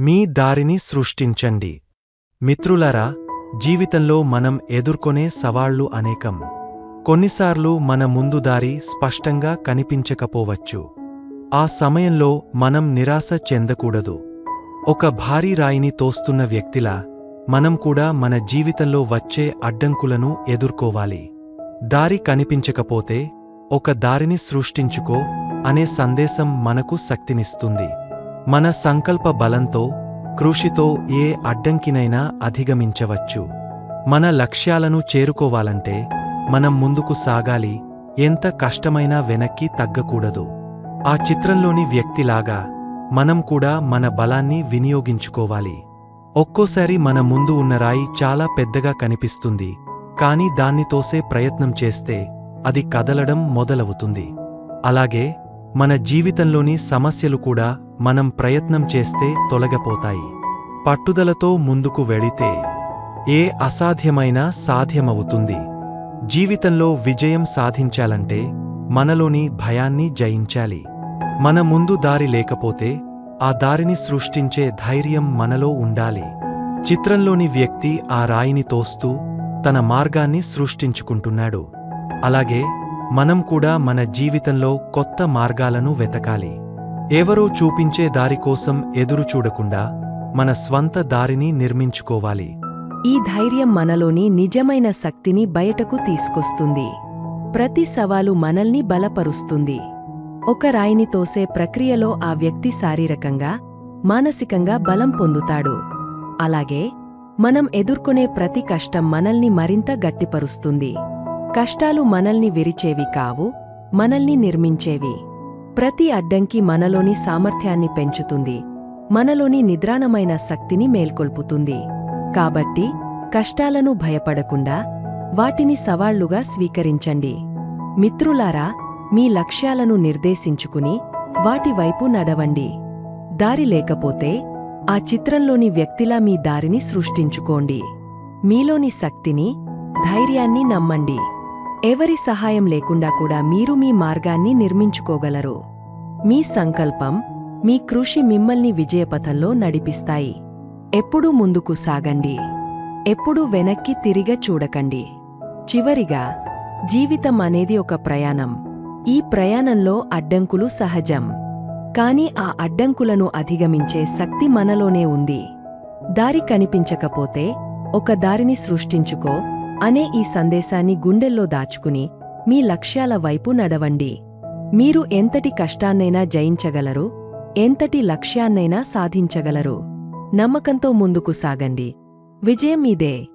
మీ దారిని సృష్టించండి. మిత్రులరా జీవితంలో మనం ఎదుర్కొనే సవాళ్ళు అనేకం. కొన్నిసార్లు మన ముందు దారి స్పష్టంగా కనిపించకపోవచ్చు. ఆ సమయంలో మనం నిరాశ చెందకూడదు. ఒక భారీ రాయిని తోస్తున్న వ్యక్తిలా మనం కూడా మన జీవితంలో వచ్చే అడ్డంకులను ఎదుర్కోవాలి. దారి కనిపించకపోతే ఒక దారిని సృష్టించుకో అనే సందేశం మనకు శక్తినిస్తుంది. మన సంకల్ప బలంతో కృషితో ఏ అడ్డంకినైనా అధిగమించవచ్చు. మన లక్ష్యాలను చేరుకోవాలంటే మనం ముందుకు సాగాలి ఎంత కష్టమైనా వెనక్కి తగ్గకూడదు. ఆ చిత్రంలోని వ్యక్తిలాగా మనం కూడా మన బలాన్ని వినియోగించుకోవాలి. ఒక్కోసారి మన ముందు ఉన్న రాయి చాలా పెద్దగా కనిపిస్తుంది కాని దాన్ని తోసే ప్రయత్నం చేస్తే అది కదలడం మొదలవుతుంది. అలాగే మన జీవితంలోని సమస్యలు కూడా మనం ప్రయత్నం చేస్తే తొలగపోతాయి. పట్టుదలతో ముందుకు వెళితే ఏ అసాధ్యమైనా సాధ్యమవుతుంది. జీవితంలో విజయం సాధించాలంటే మనలోని భయాన్ని జయించాలి. మన ముందు దారి లేకపోతే ఆ దారిని సృష్టించే ధైర్యం మనలో ఉండాలి. చిత్రంలోని వ్యక్తి ఆ రాయిని తోస్తూ తన మార్గాన్ని సృష్టించుకుంటున్నాడు. అలాగే మనం కూడా మన జీవితంలో కొత్త మార్గాలను వెతకాలి. ఎవరో చూపించే దారి కోసం ఎదురుచూడకుండా మన స్వంత దారిని నిర్మించుకోవాలి. ఈ ధైర్యం మనలోని నిజమైన శక్తిని బయటకు తీసుకొస్తుంది. ప్రతి సవాలు మనల్ని బలపరుస్తుంది. ఒక రాయిని తోసే ప్రక్రియలో ఆ వ్యక్తి శారీరకంగా మానసికంగా బలం పొందుతాడు. అలాగే మనం ఎదుర్కొనే ప్రతి కష్టం మనల్ని మరింత గట్టిపరుస్తుంది. కష్టాలు మనల్ని విరిచేవి కావు మనల్ని నిర్మించేవి. ప్రతి అడ్డంకి మనలోని సామర్థ్యాన్ని పెంచుతుంది. మనలోని నిద్రాణమైన శక్తిని మేల్కొల్పుతుంది. కాబట్టి కష్టాలను భయపడకుండా వాటిని సవాళ్ళుగా స్వీకరించండి. మిత్రులారా మీ లక్ష్యాలను నిర్దేశించుకుని వాటి వైపు నడవండి. దారి లేకపోతే ఆ చిత్రంలోని వ్యక్తిలా మీ దారిని సృష్టించుకోండి. మీలోని శక్తిని ధైర్యాన్ని నమ్మండి. ఎవరి సహాయం లేకుండా కూడా మీరు మీ మార్గాన్ని నిర్మించుకోగలరు. మీ సంకల్పం మీ కృషి మిమ్మల్ని విజయపథంలో నడిపిస్తాయి. ఎప్పుడూ ముందుకు సాగండి. ఎప్పుడూ వెనక్కి తిరిగ చూడకండి. చివరిగా జీవితం అనేది ఒక ప్రయాణం. ఈ ప్రయాణంలో అడ్డంకులు సహజం. కాని ఆ అడ్డంకులను అధిగమించే శక్తి మనలోనే ఉంది. దారి కనిపించకపోతే ఒక దారిని సృష్టించుకో అనే ఈ సందేశాన్ని గుండెల్లో దాచుకుని మీ లక్ష్యాల వైపు నడవండి. మీరు ఎంతటి కష్టాన్నైనా జయించగలరు ఎంతటి లక్ష్యాన్నైనా సాధించగలరు. నమ్మకంతో ముందుకు సాగండి. విజయం మీదే